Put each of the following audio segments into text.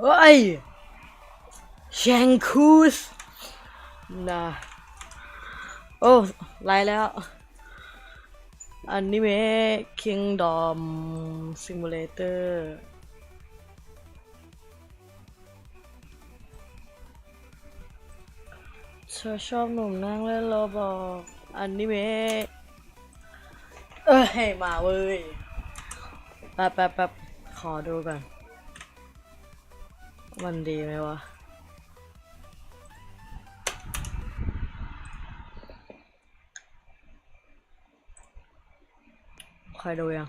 เฮ้ยแชงคูสนะโอ้ไล่แล้วอนิเมะ Kingdom Simulator เธอชอบหนุ่มนั่งเล่นโรบอก อันนี้เมะเอ้ยมาเว้ยแป๊บแป๊บแป๊บขอดูก่อนมันดีไหมวะใครดูยัง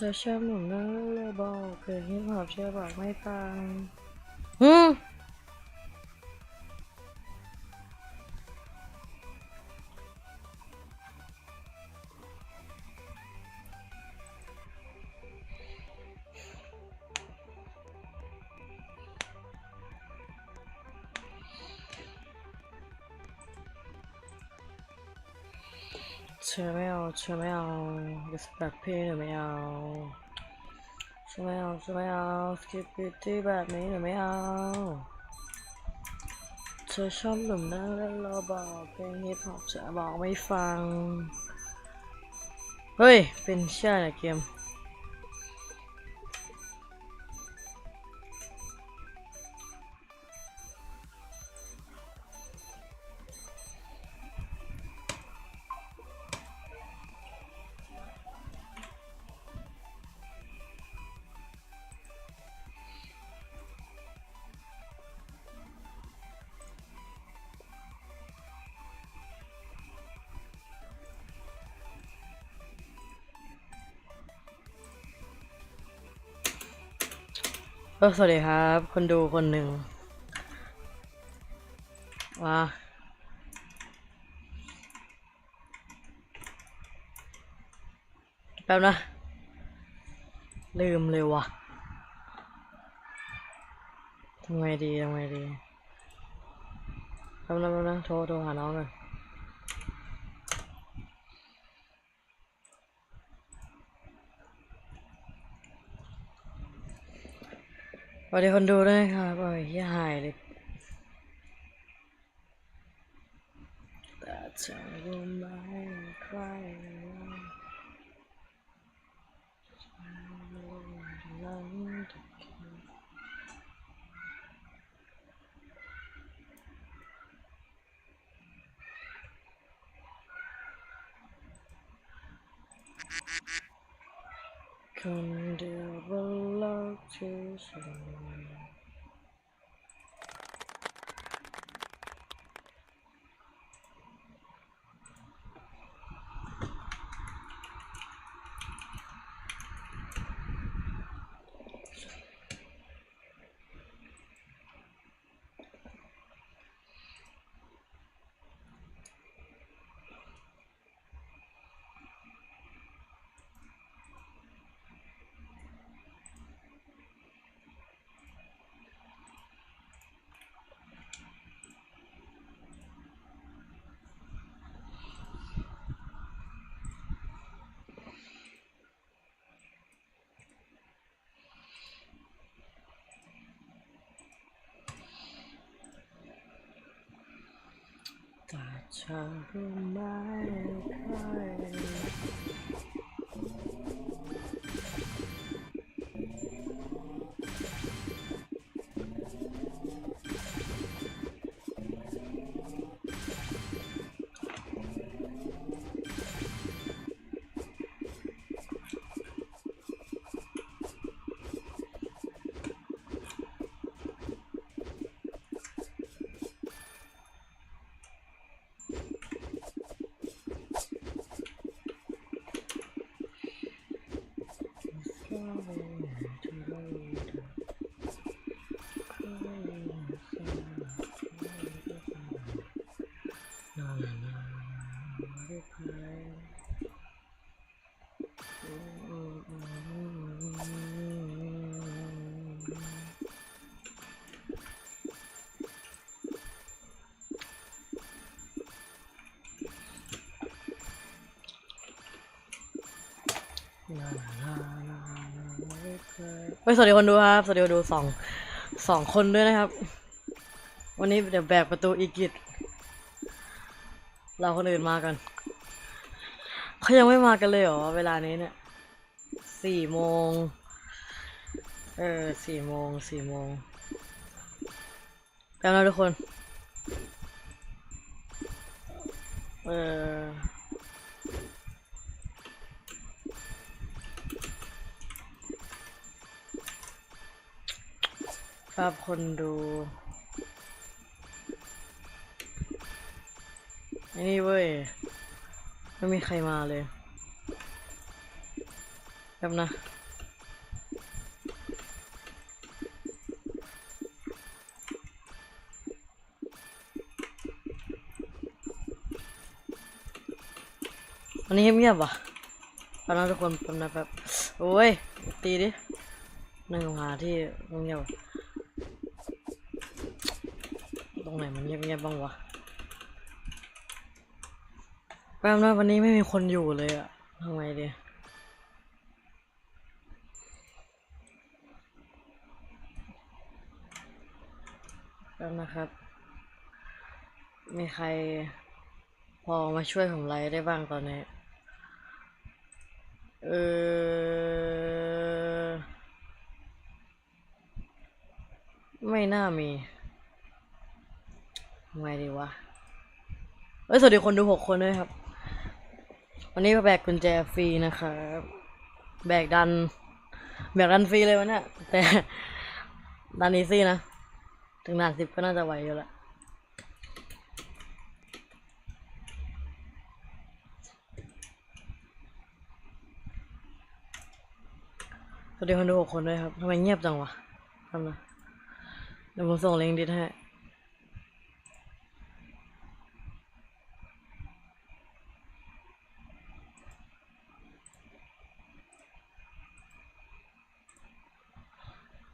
เธอชอบหนุ่มนั่งเลยบอกเกิดฮิปฮอปเชื่อบอกไม่ฟัง เธอไม่เอาเธอไม่เอาดิสแบกพี่หนูไม่เอาเธอไม่เอาเธอไม่เอาสกิปปี้ที่แบบนี้หนูไม่เอาเธอชอบหนุ่มนั่งเล่นโรบอกเพลงฮิปฮอปจะบอกไม่ฟัง เฮ้ย เป็นเชื่อนะเกม เออสวัสดีครับ คนดูคนหนึ่งว้าแป๊บนะ ลืมเลยวะทำไงดีทำไงดีแป๊บนะแป๊บนะโทรโทรหาน้องก่อน สวัสดีคนดูด้วยนะครับโอ้ยเหี้ยหายเลยแต่จะรู้ไหมใครคนเดียว โลกที่ ฉันแต่ เธอรู้ไหมใครเฮ้ยสวัสดีคนดูครับ สวัสดีคนดูสองสองคนด้วยนะครับ วันนี้เดี๋ยวแบกประตูอีกิตเราคนอื่นมากัน เขายังไม่มากันเลยเหรอ เวลานี้เนี่ยสี่โมง เออสี่โมงสี่โมงแป๊บนะทุกคน เออ รับคนดูไอ้นี่เว้ย ไม่มีใครมาเลยแป๊บนะวันนี้เงียบๆว่ะแป๊บนทุกคนแป๊บนะแป๊บโอ้ย ตีดิหนั่งหาที่เงียบๆ ตรงไหนมันเงียบๆบ้างวะแป๊บนะวันนี้ไม่มีคนอยู่เลยอะทำไงดีแป๊บนะครับ มีใครพอมาช่วยผมไลฟ์ได้บ้างตอนนี้ เออ ไม่น่ามี ไงดีวะเอ้ย สวัสดีคนดูหกคนด้วยครับ วันนี้แบกกุญแจฟรีนะครับ แบกดัน แบกดันฟรีเลยวันนี้แต่ ดันอีซี่นะ ถึงด่านสิบก็น่าจะไหวอยู่ละสวัสดีคนดูหกคนด้วยครับทำไมเงียบจังวะทำนะเดี๋ยวผมส่งลิงก์ดิสให้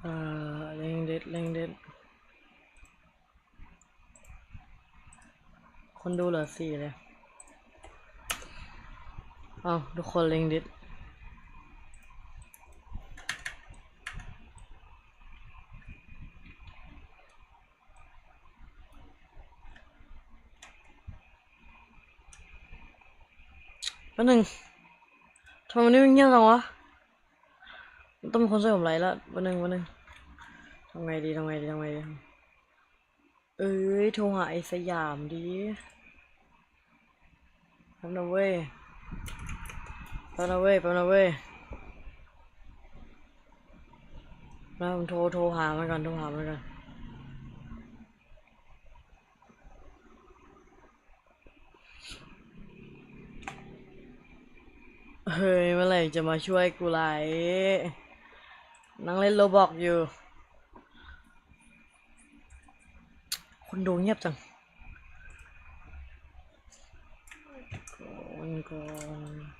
เอ่อเล่งเด็ดเล่งเด็ด คนดูเหลือสี่เลย เอาทุกคนเล่งด็ดแป๊บนึงทำไมวันนี้มันเงียบจังวะต้องมีคนช่วยผมไลฟ์ล้ววันหนึ่งวันหนึ่งทำไงดีทำไงดีทำไงดี เอ้ยโทรหาไอ้สยามดี ป๊บนะเว้ยป๊บนะเว้ยป๊บนะเว้ยแล้วผมโทรโทรหามันก่อนโทรหามันก่อนเฮ้ยเมื่อไหร่จะมาช่วยกูไลนั่งเล่นโรบอกอยู่ คนดูเงียบจัง ก่อนก่อน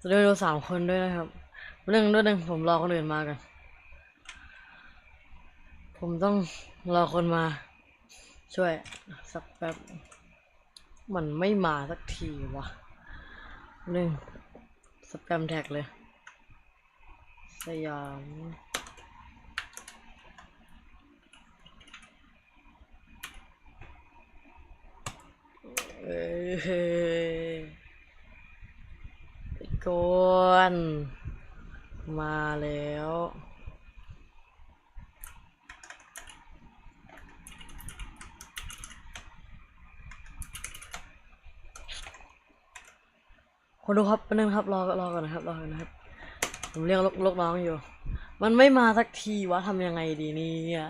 จะได้ดูสามคนด้วยนะครับเรื่องด้วยหนึ่งผมรอคนอื่นมากัน ผมต้องรอคนมาช่วยสักแป๊บ มันไม่มาสักทีวะหนึ่งสแปมแท็กเลย สยามเอ้ยไอ้กวนมาแล้ว คนดูครับแป๊บนึงครับรอรอก่อนนะครับรอก่อนนะครับ ผมเรียกลูกลกน้องอยู่ มันไม่มาสักทีวะทำยังไงดีเนี่ย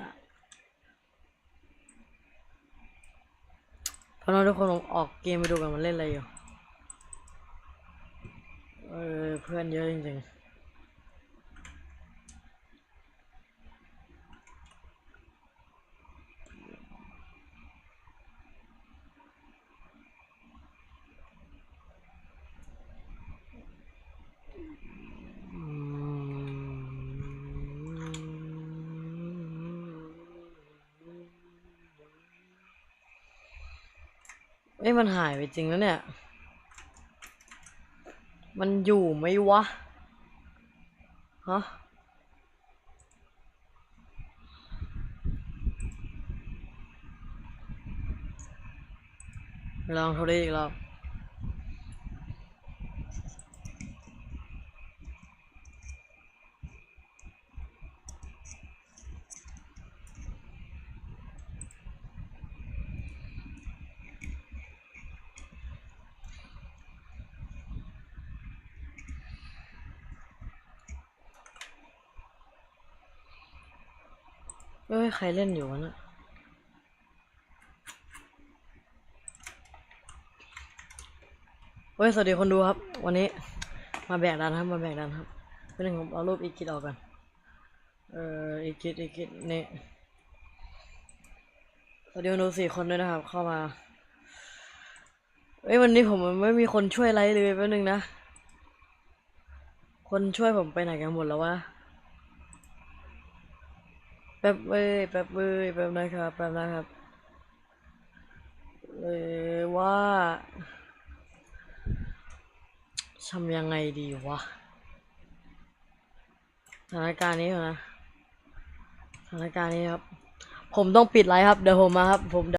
พอน้องทุกคนผมออกเกมไปดูกันมันเล่นอะไรอยู่ เออเพื่อนเยอะจริง เอ้ยมันหายไปจริงแล้วเนี่ย มันอยู่ไหมวะ ฮะ ลองโทรได้อีกรอบ เอ้ย ใครเล่นอยู่วะเนี่ยเฮ้ย สวัสดีคนดูครับ วันนี้มาแบกดันครับ มาแบกดันครับเป็นหนึ่งผมเอารูปอีกิดออกกัน เอ่อ อีกิดอีกิดนี่ สวัสดีคนดูสี่คนด้วยนะครับ เข้ามาเอ้ย วันนี้ผมไม่มีคนช่วยไลฟ์เลยแป๊บนึงนะ คนช่วยผมไปไหนกันหมดแล้ววะ แป๊บเว้ยแป๊บเว้ยแป๊บนะครับแป๊บนะครับเลยว่าทำยังไงดีวะสถานการณ์นี้นะสถานการณ์นี้ครับ ผมต้องปิดไลฟ์ครับ เดี๋ยวผมมาครับผม